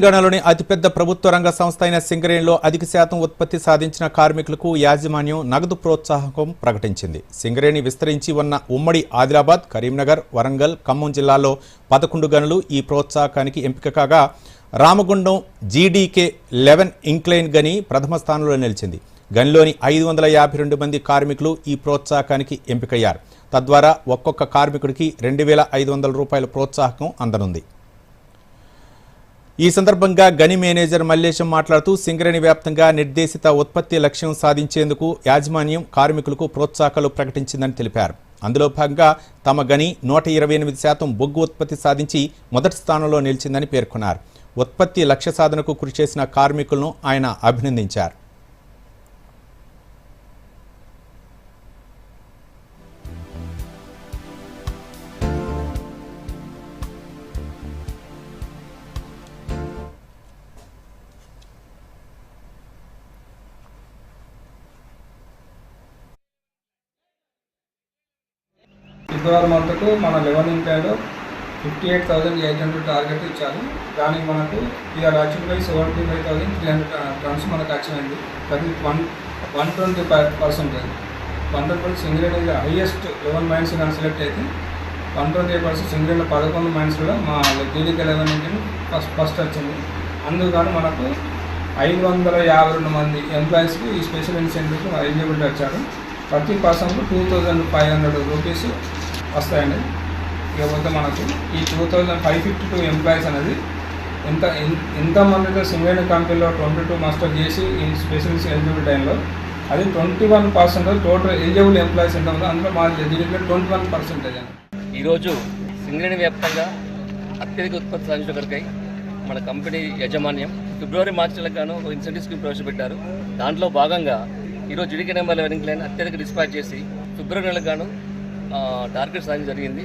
తెలంగాణలోని అతిపెద్ద ప్రభుత్వ రంగ సంస్థ అయిన సింగరేణిలో అధిక శాతం ఉత్పత్తి సాధించిన కార్మికులకు యాజమాన్యం నగదు ప్రోత్సాహకం ప్రకటించింది. సింగరేణి విస్తరించి ఉన్న ఉమ్మడి ఆదిలాబాద్ కరీంనగర్ వరంగల్ ఖమ్మం జిల్లాల్లో పదకొండు గనులు ఈ ప్రోత్సాహకానికి ఎంపిక కాగా రామగుండం జీడీకే లెవెన్ ఇంక్లైన్ గని ప్రథమ స్థానంలో నిలిచింది. గనిలోని ఐదు వందల యాభై రెండు మంది కార్మికులు ఈ ప్రోత్సాహకానికి ఎంపికయ్యారు. తద్వారా ఒక్కొక్క కార్మికుడికి రెండు వేల ఐదు వందల రూపాయల ప్రోత్సాహకం అందనుంది. ఈ సందర్భంగా గని మేనేజర్ మల్లేశం మాట్లాడుతూ సింగరేణి వ్యాప్తంగా నిర్దేశిత ఉత్పత్తి లక్ష్యం సాధించేందుకు యాజమాన్యం కార్మికులకు ప్రోత్సాహకాలు ప్రకటించిందని తెలిపారు. అందులో భాగంగా తమ గని నూట ఇరవై ఎనిమిది శాతం బొగ్గు ఉత్పత్తి సాధించి మొదటి స్థానంలో నిలిచిందని పేర్కొన్నారు. ఉత్పత్తి లక్ష్య సాధనకు కృషి చేసిన కార్మికులను ఆయన అభినందించారు. ఫిబ్రవరి మంత్కు మన లెవెన్ ఇంట్లో fifty eight thousand eight hundred target ఇచ్చారు. దానికి మనకు year achieve by seventy five thousand three hundred tons మనకు వచ్చినాయి అది one one twenty five percentage one twenty Singareni highest eleven mines కానీ సెలెక్ట్ అయితే one twenty eight percent Singareni పదకొండు mines కూడా మా GDK eleven engine first first వచ్చింది అందుకని మనకు ఐదు వందల యాభై రెండు మంది ఎంప్లాయీస్కి ఈ స్పెషల్ ఇన్సెంటివ్కి ఎలిజిబిలిటీ వచ్చారు ప్రతి పర్సన్కు two thousand five hundred rupees వస్తాయండి. ఇకపోతే మనకు ఈ two thousand five fifty two employees అనేది ఎంత ఎన్- ఎంతమందితో సింగరేణి కంపెనీలో ట్వంటీ టూ మాస్టర్ చేసి ఈ స్పెషలిస్ట్ ఎలిజిబుల్ టైంలో అది twenty one percent total eligible employees ఎంత ఉందో అందులో మా దీంట్లో ట్వంటీ వన్ పర్సెంటేజ్ అండి. ఈరోజు సింగరేణి వ్యాప్తంగా అత్యధిక ఉత్పత్తి సాధించడం మన కంపెనీ యాజమాన్యం. ఫిబ్రవరి మార్చిలకు గాను ఒక ఇన్సెంటివ్ స్కీమ్ ప్రవేశపెట్టారు. దాంట్లో భాగంగా ఈరోజు జిడికే నెంబర్ లెవెన్ లైన్ అత్యధిక డిస్పాచ్ చేసి ఫిబ్రవరి నెలకు గాను టార్గెట్ సాధించడం జరిగింది.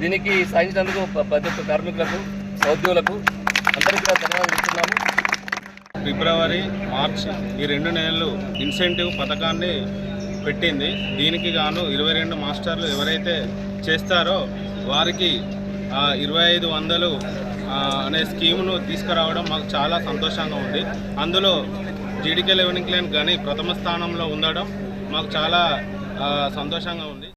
దీనికి సాధించినందుకు ప్రతి ఒక్క కార్మికులకు సౌద్యోగులకు అందరికీ ధన్యవాదాలు ఇస్తున్నాము ఫిబ్రవరి మార్చ్ ఈ రెండు నెలలు ఇన్సెంటివ్ పథకాన్ని పెట్టింది. దీనికి గాను ఇరవై రెండు మాస్టర్లు ఎవరైతే చేస్తారో వారికి ఇరవై ఐదు వందలు అనే స్కీమును తీసుకురావడం మాకు చాలా సంతోషంగా ఉంది. అందులో జీడికే లెవెనింగ్ లైన్ కానీ ప్రథమ స్థానంలో ఉండడం మాకు చాలా సంతోషంగా ఉంది.